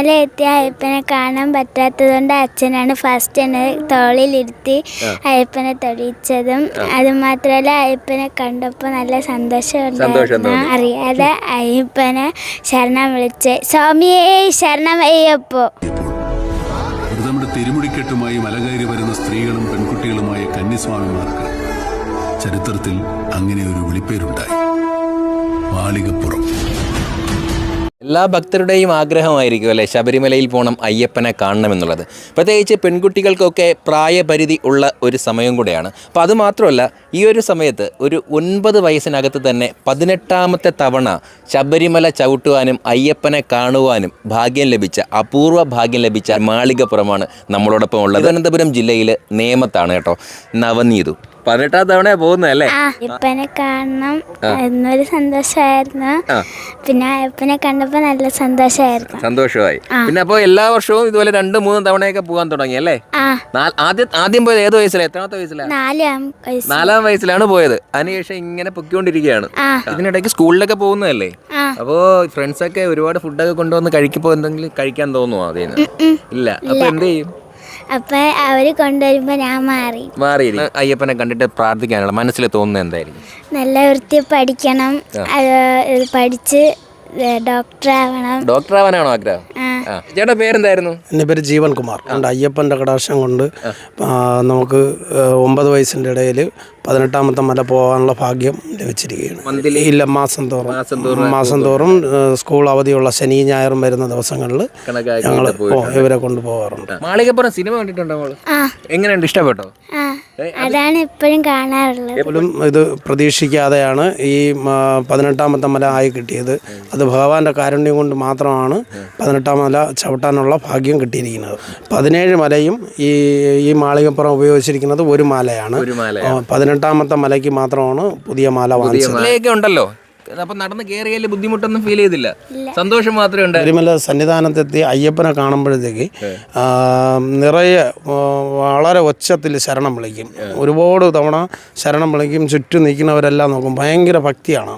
ശബരിമല എത്തിയ അയ്യപ്പനെ കാണാൻ പറ്റാത്തതുകൊണ്ട് അച്ഛനാണ് ഫസ്റ്റ് എന്നെ തോളിലിരുത്തി അയ്യപ്പനെ തൊഴിച്ചതും അതുമാത്രമല്ല അയ്യപ്പനെ കണ്ടപ്പോൾ നല്ല സന്തോഷം സന്തോഷമുണ്ടായിരുന്നു അറിയാതെ അയ്യപ്പനെ ശരണം വിളിച്ച് സ്വാമിയേ ശരണം അയ്യപ്പോ. ഇത് നമ്മുടെ തിരുമുടിക്കെട്ടുമായി മലകയറി വരുന്ന സ്ത്രീകളും പെൺകുട്ടികളുമായ കന്യസ്വാമിമാർക്ക് ചരിത്രത്തിൽ അങ്ങനെ ഒരു വിളിപ്പേരുണ്ടായി. മാളികപ്പുറം. എല്ലാ ഭക്തരുടെയും ആഗ്രഹമായിരിക്കും അല്ലേ? ശബരിമലയിൽ പോകണം അയ്യപ്പനെ കാണണം എന്നുള്ളത്. പ്രത്യേകിച്ച് പെൺകുട്ടികൾക്കൊക്കെ പ്രായപരിധി ഉള്ള ഒരു സമയം കൂടെയാണ്. അപ്പോൾ അതുമാത്രമല്ല ഈ ഒരു സമയത്ത് ഒരു ഒൻപത് വയസ്സിനകത്ത് തന്നെ പതിനെട്ടാമത്തെ തവണ ശബരിമല ചവിട്ടുവാനും അയ്യപ്പനെ കാണുവാനും ഭാഗ്യം ലഭിച്ച അപൂർവ ഭാഗ്യം ലഭിച്ച മാളികപ്പുറമാണ് നമ്മളോടൊപ്പം ഉള്ളത്. തിരുവനന്തപുരം ജില്ലയിൽ നേമത്താണ് കേട്ടോ നവനീതു. പതിനെട്ടാം തവണ പോകുന്നല്ലേ അയ്യപ്പനെ കാണണം എന്നൊരു സന്തോഷമായിരുന്നു പിന്നെ അയ്യപ്പനെ കണ്ടപ്പോ നല്ല സന്തോഷമായിരുന്നു സന്തോഷമായി. പിന്നെ അപ്പൊ എല്ലാ വർഷവും ഇതുപോലെ രണ്ട് മൂന്ന് തവണയൊക്കെ പോകാൻ തുടങ്ങി അല്ലേ? ആദ്യം ആദ്യം പോയത് ഏത് വയസ്സിലാണ് എത്രാമത്തെ വയസ്സിലാണ് നാലാം വയസ്സ് നാലാം വയസ്സിലാണ് പോയത്. അതിനുശേഷം ഇങ്ങനെ പൊക്കിക്കൊണ്ടിരിക്കുകയാണ് ഇതിനിടയ്ക്ക് സ്കൂളിലൊക്കെ പോകുന്നതല്ലേ. അപ്പോ ഫ്രണ്ട്സ് ഒക്കെ ഒരുപാട് ഫുഡൊക്കെ കൊണ്ടുവന്ന് കഴിക്കുമ്പോ എന്തെങ്കിലും കഴിക്കാൻ തോന്നുമോ അതേന്ന് ഇല്ല. അപ്പൊ എന്ത് ചെയ്യും? അപ്പം അവർ കൊണ്ടുവരുമ്പോ ഞാൻ മാറി. മാറി അയ്യപ്പനെ കണ്ടിട്ട് പ്രാർത്ഥിക്കാനുള്ള മനസ്സിൽ തോന്നുന്നത് എന്തായിരിക്കും? നല്ല വൃത്തി പഠിക്കണം. അത് പഠിച്ച് ഡോക്ടർ ആവണം ഡോക്ടർ ആവാനാണോ ആഗ്രഹം? ആ. ചേട്ടാ പേരെന്തായിരുന്നു? എന്റെ പേര് ജീവൻ കുമാർ. ഉണ്ട് അയ്യപ്പന്റെ കടാക്ഷം കൊണ്ട് നമുക്ക് ഒമ്പത് വയസ്സിന്റെ ഇടയിൽ പതിനെട്ടാമത്തെ മല പോകാനുള്ള ഭാഗ്യം ലഭിച്ചിരിക്കുകയാണ്. ഇല്ല മാസം തോറും. മാസം തോറും. സ്കൂൾ അവധിയുള്ള ശനി ഞായറും വരുന്ന ദിവസങ്ങളിൽ ഞങ്ങൾ ഇവരെ കൊണ്ടുപോകാറുണ്ട്. മാളികപ്പുറം സിനിമ കണ്ടിട്ടുണ്ടോ മോൾ? ആ. എങ്ങനെയുണ്ട്? ഇഷ്ടപ്പെട്ടോ? അതാണ് എപ്പോഴും കാണാറുള്ളത്. എപ്പോഴും ഇത് പ്രതീക്ഷിക്കാതെയാണ് ഈ പതിനെട്ടാമത്തെ മല ആയി കിട്ടിയത്. അത് ഭഗവാന്റെ കാരുണ്യം കൊണ്ട് മാത്രമാണ് പതിനെട്ടാം മല ചവിട്ടാനുള്ള ഭാഗ്യം കിട്ടിയിരിക്കുന്നത്. പതിനേഴ് മലയും ഈ ഈ മാളികപ്പുറം ഉപയോഗിച്ചിരിക്കുന്നത് ഒരു മാലയാണ്. പതിനെട്ടാമത്തെ മലയ്ക്ക് മാത്രമാണ് പുതിയ മാല വാങ്ങിച്ചത്. ഉണ്ടല്ലോ. അപ്പൊ നടന്ന് കയറിയാലും ബുദ്ധിമുട്ടൊന്നും ഫീൽ ചെയ്തില്ല. സന്തോഷം മാത്രമേ ഉണ്ട് ശബരിമല സന്നിധാനത്തെത്തി അയ്യപ്പനെ കാണുമ്പോഴത്തേക്ക് നിറയെ വളരെ ഒച്ചത്തിൽ ശരണം വിളിക്കും. ഒരുപാട് തവണ ശരണം വിളിക്കും ചുറ്റും നിൽക്കുന്നവരെല്ലാം നോക്കും. ഭയങ്കര ഭക്തിയാണ്.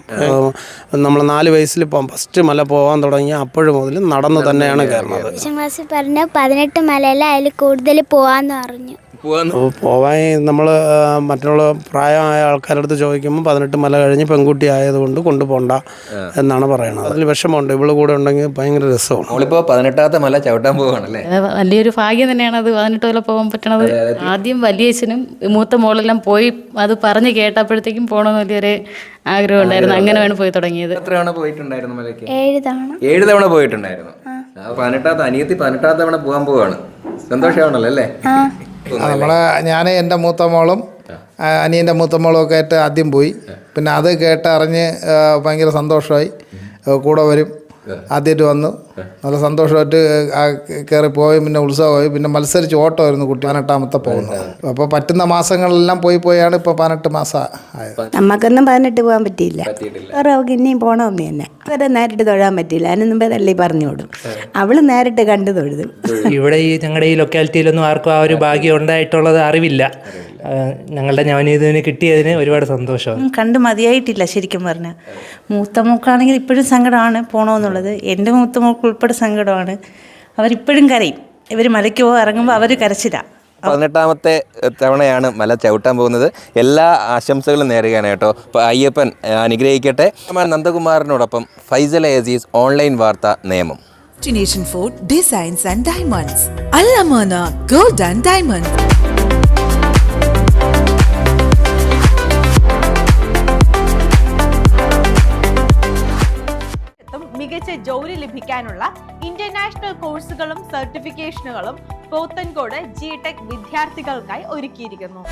നമ്മൾ നാല് വയസ്സിൽ ഇപ്പം ഫസ്റ്റ് മല പോകാൻ തുടങ്ങി അപ്പോഴും മുതൽ നടന്ന് തന്നെയാണ് കയറുന്നത് പറഞ്ഞ പതിനെട്ട് മലയിൽ അതിൽ കൂടുതൽ പോവാന്ന് പറഞ്ഞു പോവാന്ന്. പോവാൻ നമ്മൾ മറ്റുള്ള പ്രായമായ ആൾക്കാരുടെ അടുത്ത് ചോദിക്കുമ്പോൾ പതിനെട്ട് മല കഴിഞ്ഞ് പെൺകുട്ടി ആയതുകൊണ്ട് കൊണ്ടുപോകണ്ട എന്നാണ് പറയുന്നത് അതിൽ വിഷമമുണ്ട്. ഇവൾ കൂടെ ഉണ്ടെങ്കിൽ ഭയങ്കര രസമാണ്. പതിനെട്ടാമത്തെ മല ചവിട്ടാൻ പോവാണല്ലേ? വലിയൊരു ഭാഗ്യം തന്നെയാണ് അത് പതിനെട്ട് മല പോകാൻ പറ്റണത്. ആദ്യം വലിയച്ഛനും മൂത്ത മോളെല്ലാം പോയി അത് പറഞ്ഞ് കേട്ടപ്പോഴത്തേക്കും പോകണമെന്ന് വലിയൊരു ആഗ്രഹം ഉണ്ടായിരുന്നു. അങ്ങനെയാണ് വേണം പോയി തുടങ്ങിയത്. എത്ര തവണ പോയിട്ടുണ്ടായിരുന്നു മലയ്ക്ക്? ഏഴ് തവണ. ഏഴ് തവണ പോയിട്ടുണ്ടായിരുന്നു. പതിനെട്ടാമത്തെ അനിയത്തി പതിനെട്ടാമത്തെ തവണ പോകാൻ പോവാണ്. സന്തോഷമാണല്ലോ അല്ലേ? നമ്മളെ ഞാൻ എന്റെ മൂത്ത മോളും അനിയന്റെ മൂത്ത മോളും ഒക്കെ ആയിട്ട് ആദ്യം പോയി. പിന്നെ അത് കേട്ട് അറിഞ്ഞ് ആ, ഭയങ്കര സന്തോഷമായി. കൂടെ വരും. ആദ്യമായിട്ട് വന്നു. നല്ല സന്തോഷമായിട്ട് ആ കയറി പോയി പിന്നെ ഉത്സവമായി. പിന്നെ മത്സരിച്ച് ഓട്ടമായിരുന്നു കുട്ടി. പതിനെട്ടാമത്തെ പോകുന്നത് അപ്പോൾ പറ്റുന്ന മാസങ്ങളെല്ലാം പോയി പോയാണ് ഇപ്പോൾ പതിനെട്ട് മാസം ആയത്. നമുക്കൊന്നും പതിനെട്ട് പോകാൻ പറ്റിയില്ല. അവർക്ക് ഇനിയും പോകണമെന്ന് തന്നെ അവരെ നേരിട്ട് തൊഴാൻ പറ്റിയില്ല. അതിന് മുമ്പേ തള്ളി പറഞ്ഞു വിടും. അവൾ നേരിട്ട് കണ്ടു തൊഴുതു. ഇവിടെ ഈ ഞങ്ങളുടെ ഈ ലൊക്കാലിറ്റിയിലൊന്നും ആർക്കും ആ ഒരു ഭാഗ്യം ഉണ്ടായിട്ടുള്ളത് അറിവില്ല. ഞങ്ങളുടെ ഞാനിതിന് കിട്ടിയതിന് ഒരുപാട് സന്തോഷമാണ് കണ്ട് മതിയായിട്ടില്ല ശരിക്കും പറഞ്ഞാൽ മൂത്ത മൂക്കാണെങ്കിൽ ഇപ്പോഴും സങ്കടമാണ് പോകണമെന്നുള്ളത് എന്റെ മൂത്ത മോൾക്ക് ഉൾപ്പെടെ സങ്കടമാണ്. അവരിപ്പോഴും കരയും. ഇവർ മലയ്ക്ക് പോകാൻ ഇറങ്ങുമ്പോൾ അവർ കരച്ചില്ല പതിനെട്ടാമത്തെ തവണയാണ് മല ചവിട്ടാൻ പോകുന്നത്. എല്ലാ ആശംസകളും നേരുകയാണ് കേട്ടോ. അപ്പോൾ അയ്യപ്പൻ അനുഗ്രഹിക്കട്ടെ. നന്ദകുമാറിനോടൊപ്പം ഫൈസൽ ഏസീസ് ഓൺലൈൻ വാർത്ത നിയമം. Designs and Designs and Diamonds. Alamana Gold and Diamonds. മികച്ച ജോലി ലഭിക്കാനുള്ള ഇന്റർനാഷണൽ കോഴ്സുകളും സർട്ടിഫിക്കേഷനുകളും പോത്തൻകോട് ജി ടെക് വിദ്യാർത്ഥികൾക്കായി ഒരുക്കിയിരിക്കുന്നു.